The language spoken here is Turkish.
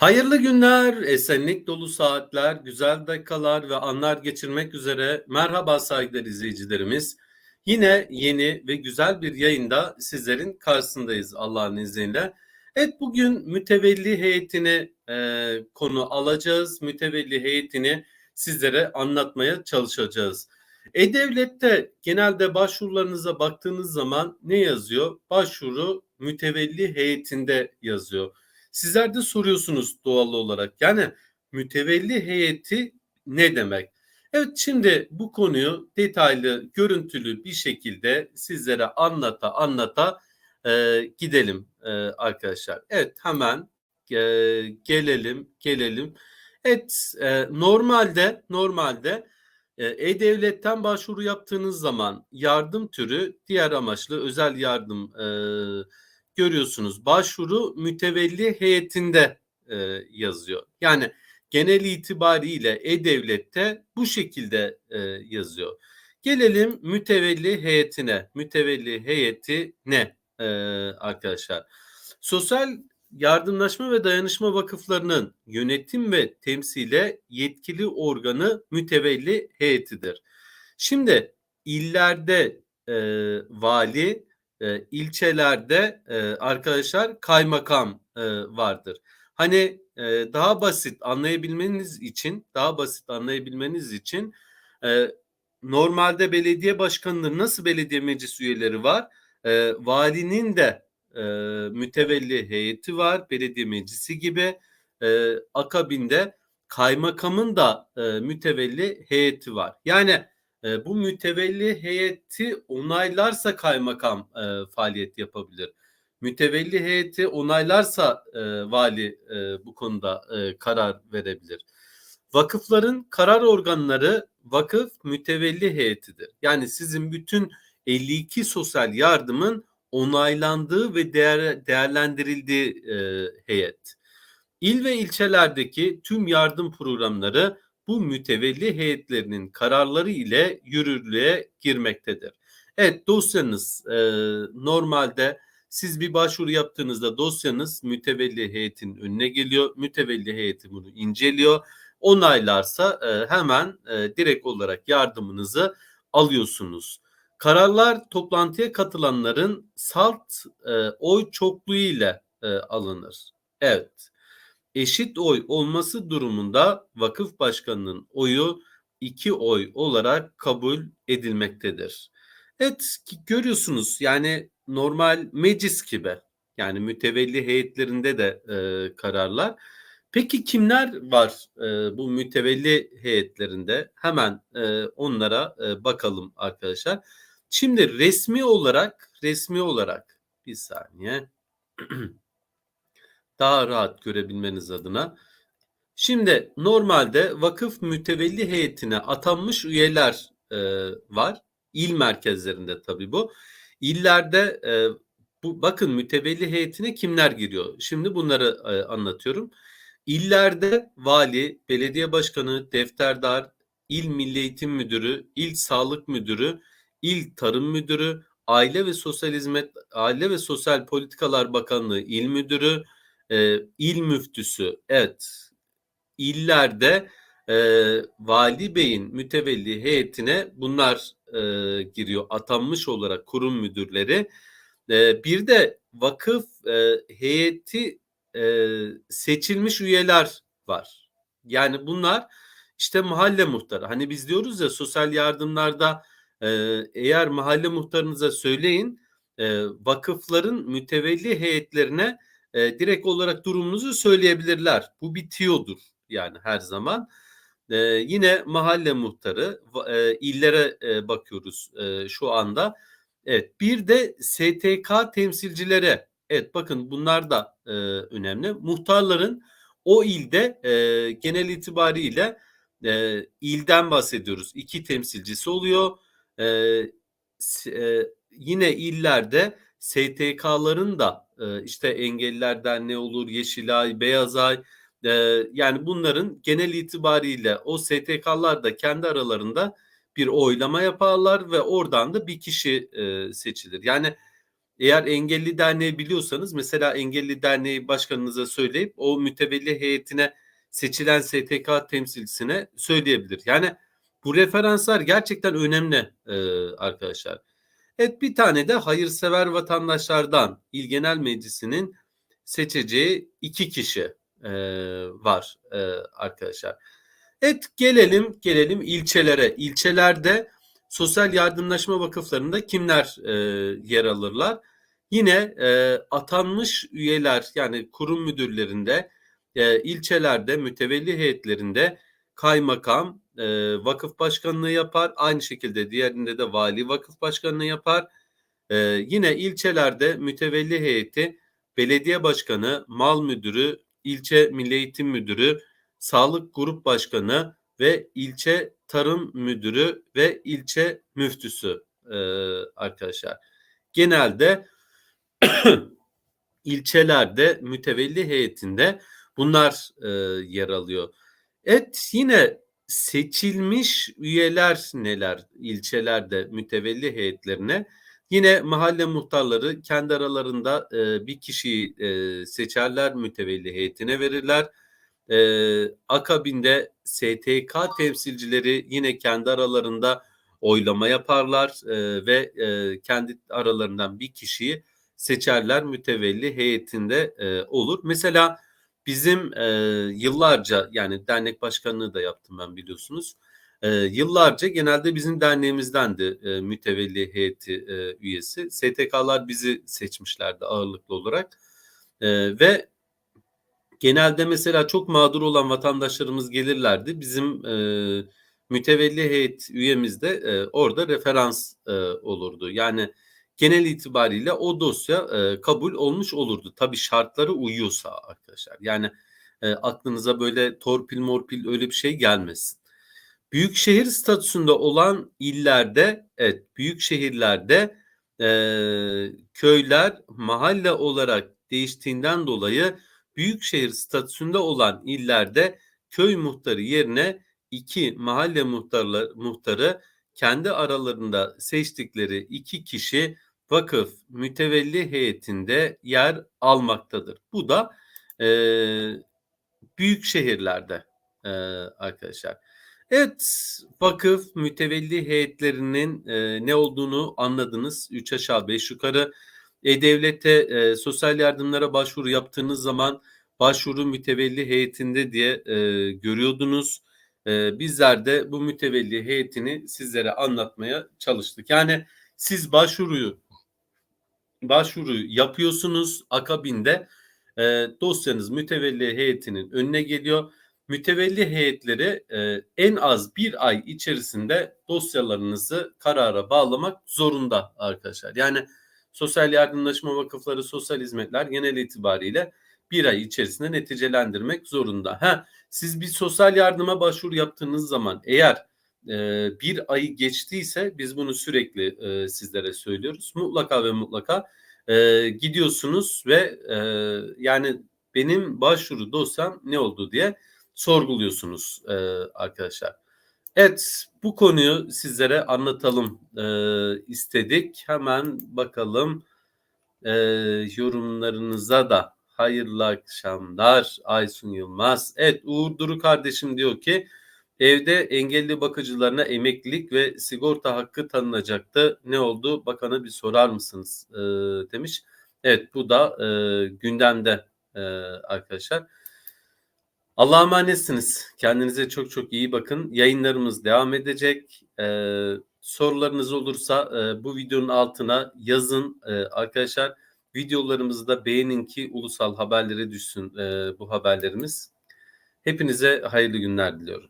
Hayırlı günler, esenlik dolu saatler, güzel dakikalar ve anlar geçirmek üzere merhaba saygıdeğer izleyicilerimiz. Yine yeni ve güzel bir yayında sizlerin karşısındayız Allah'ın izniyle. Evet bugün mütevelli heyetini e, konu alacağız. Mütevelli heyetini sizlere anlatmaya çalışacağız. E-Devlet'te genelde başvurularınıza baktığınız zaman ne yazıyor? Başvuru mütevelli heyetinde yazıyor. Sizler de soruyorsunuz doğal olarak. Yani mütevelli heyeti ne demek? Evet şimdi bu konuyu detaylı, görüntülü bir şekilde sizlere anlata anlata e, gidelim e, arkadaşlar. Evet hemen e, gelelim gelelim. Evet e, normalde normalde e, E-Devlet'ten başvuru yaptığınız zaman yardım türü diğer amaçlı özel yardım e, görüyorsunuz. Başvuru mütevelli heyetinde e, yazıyor. Yani genel itibariyle E-Devlet'te bu şekilde e, yazıyor. Gelelim mütevelli heyetine. Mütevelli heyeti ne e, arkadaşlar? Sosyal Yardımlaşma ve Dayanışma Vakıflarının yönetim ve temsile yetkili organı mütevelli heyetidir. Şimdi illerde e, vali, e, ilçelerde e, arkadaşlar kaymakam e, vardır. Hani e, daha basit anlayabilmeniz için, daha basit anlayabilmeniz için e, normalde belediye başkanının nasıl belediye meclis üyeleri var? E, valinin de e, mütevelli heyeti var, belediye meclisi gibi. E, akabinde kaymakamın da e, mütevelli heyeti var. Yani e, bu mütevelli heyeti onaylarsa kaymakam e, faaliyet yapabilir. Mütevelli heyeti onaylarsa e, vali e, bu konuda e, karar verebilir. Vakıfların karar organları vakıf mütevelli heyetidir. Yani sizin bütün 52 sosyal yardımın onaylandığı ve değer, değerlendirildiği e, heyet. İl ve ilçelerdeki tüm yardım programları bu mütevelli heyetlerinin kararları ile yürürlüğe girmektedir. Evet dosyanız e, normalde siz bir başvuru yaptığınızda dosyanız mütevelli heyetin önüne geliyor. Mütevelli heyeti bunu inceliyor. Onaylarsa e, hemen e, direkt olarak yardımınızı alıyorsunuz. Kararlar toplantıya katılanların salt e, oy çokluğu ile e, alınır. Evet eşit oy olması durumunda vakıf başkanının oyu iki oy olarak kabul edilmektedir. Evet görüyorsunuz yani normal meclis gibi yani mütevelli heyetlerinde de e, kararlar. Peki kimler var e, bu mütevelli heyetlerinde? Hemen e, onlara e, bakalım arkadaşlar. Şimdi resmi olarak resmi olarak bir saniye daha rahat görebilmeniz adına. Şimdi normalde vakıf mütevelli heyetine atanmış üyeler e, var. İl merkezlerinde tabii bu. İllerde e, bu bakın mütevelli heyetine kimler giriyor? Şimdi bunları e, anlatıyorum. İllerde vali, belediye başkanı, defterdar, il milli eğitim müdürü, il sağlık müdürü, il tarım müdürü, aile ve sosyal hizmet, aile ve sosyal politikalar bakanlığı il müdürü, e, il müftüsü evet. İllerde e, vali beyin mütevelli heyetine bunlar e, giriyor. Atanmış olarak kurum müdürleri. E, bir de vakıf e, heyeti e, seçilmiş üyeler var. Yani bunlar işte mahalle muhtarı. Hani biz diyoruz ya sosyal yardımlarda e, eğer mahalle muhtarınıza söyleyin e, vakıfların mütevelli heyetlerine e, direkt olarak durumunuzu söyleyebilirler. Bu bir tiyodur yani her zaman. E, yine mahalle muhtarı e, illere e, bakıyoruz e, şu anda. Evet bir de STK temsilcilere evet bakın bunlar da e, önemli. Muhtarların o ilde e, genel itibariyle e, ilden bahsediyoruz. İki temsilcisi oluyor. E, e, yine illerde STK'ların da e, işte Engelliler Derneği olur, Yeşilay, Beyazay e, yani bunların genel itibariyle o STK'lar da kendi aralarında bir oylama yaparlar ve oradan da bir kişi e, seçilir. Yani eğer engelli derneği biliyorsanız mesela engelli derneği başkanınıza söyleyip o mütevelli heyetine seçilen STK temsilcisine söyleyebilir. Yani bu referanslar gerçekten önemli e, arkadaşlar. Evet bir tane de hayırsever vatandaşlardan İl Genel Meclisi'nin seçeceği iki kişi e, var e, arkadaşlar. Evet gelelim gelelim ilçelere. İlçelerde sosyal yardımlaşma vakıflarında kimler e, yer alırlar? Yine e, atanmış üyeler yani kurum müdürlerinde, e, ilçelerde, mütevelli heyetlerinde kaymakam e, vakıf başkanlığı yapar. Aynı şekilde diğerinde de vali vakıf başkanlığı yapar. E, yine ilçelerde mütevelli heyeti belediye başkanı, mal müdürü, ilçe milli eğitim müdürü, sağlık grup başkanı ve ilçe tarım müdürü ve ilçe müftüsü e, arkadaşlar. Genelde ilçelerde mütevelli heyetinde bunlar e, yer alıyor. Evet yine seçilmiş üyeler neler ilçelerde mütevelli heyetlerine? Yine mahalle muhtarları kendi aralarında e, bir kişiyi e, seçerler, mütevelli heyetine verirler. E, akabinde STK temsilcileri yine kendi aralarında oylama yaparlar e, ve e, kendi aralarından bir kişiyi seçerler, mütevelli heyetinde e, olur. Mesela bizim e, yıllarca yani dernek başkanlığı da yaptım ben biliyorsunuz. E, yıllarca genelde bizim derneğimizdendi e, mütevelli heyeti e, üyesi. STK'lar bizi seçmişlerdi ağırlıklı olarak. E, ve genelde mesela çok mağdur olan vatandaşlarımız gelirlerdi. Bizim e, mütevelli heyet üyemiz de e, orada referans e, olurdu. Yani genel itibariyle o dosya e, kabul olmuş olurdu. Tabii şartları uyuyorsa arkadaşlar. Yani e, aklınıza böyle torpil morpil öyle bir şey gelmesin. Büyük şehir statüsünde olan illerde, evet büyük şehirlerde e, köyler mahalle olarak değiştiğinden dolayı büyük şehir statüsünde olan illerde köy muhtarı yerine iki mahalle muhtarları, muhtarı kendi aralarında seçtikleri iki kişi vakıf mütevelli heyetinde yer almaktadır. Bu da e, büyük şehirlerde e, arkadaşlar. Evet, vakıf mütevelli heyetlerinin e, ne olduğunu anladınız. 3 aşağı 5 yukarı. E-Devlet'e e, sosyal yardımlara başvuru yaptığınız zaman başvuru mütevelli heyetinde diye e, görüyordunuz. E, bizler de bu mütevelli heyetini sizlere anlatmaya çalıştık. Yani siz başvuruyu başvuru yapıyorsunuz akabinde e, dosyanız mütevelli heyetinin önüne geliyor mütevelli heyetleri e, en az bir ay içerisinde dosyalarınızı karara bağlamak zorunda arkadaşlar. Yani sosyal yardımlaşma vakıfları, sosyal hizmetler genel itibariyle bir ay içerisinde neticelendirmek zorunda. Ha, siz bir sosyal yardıma başvuru yaptığınız zaman eğer bir ayı geçtiyse biz bunu sürekli sizlere söylüyoruz. Mutlaka ve mutlaka gidiyorsunuz ve yani benim başvuru dosyam ne oldu diye sorguluyorsunuz arkadaşlar. Evet bu konuyu sizlere anlatalım istedik. Hemen bakalım e, yorumlarınıza da hayırlı akşamlar Aysun Yılmaz. Evet Uğur Duru kardeşim diyor ki evde engelli bakıcılarına emeklilik ve sigorta hakkı tanınacaktı. Ne oldu bakana bir sorar mısınız e, demiş. Evet bu da e, gündemde e, arkadaşlar. Allah'a emanetsiniz. Kendinize çok çok iyi bakın. Yayınlarımız devam edecek. Ee, sorularınız olursa e, bu videonun altına yazın e, arkadaşlar. Videolarımızı da beğenin ki ulusal haberlere düşsün e, bu haberlerimiz. Hepinize hayırlı günler diliyorum.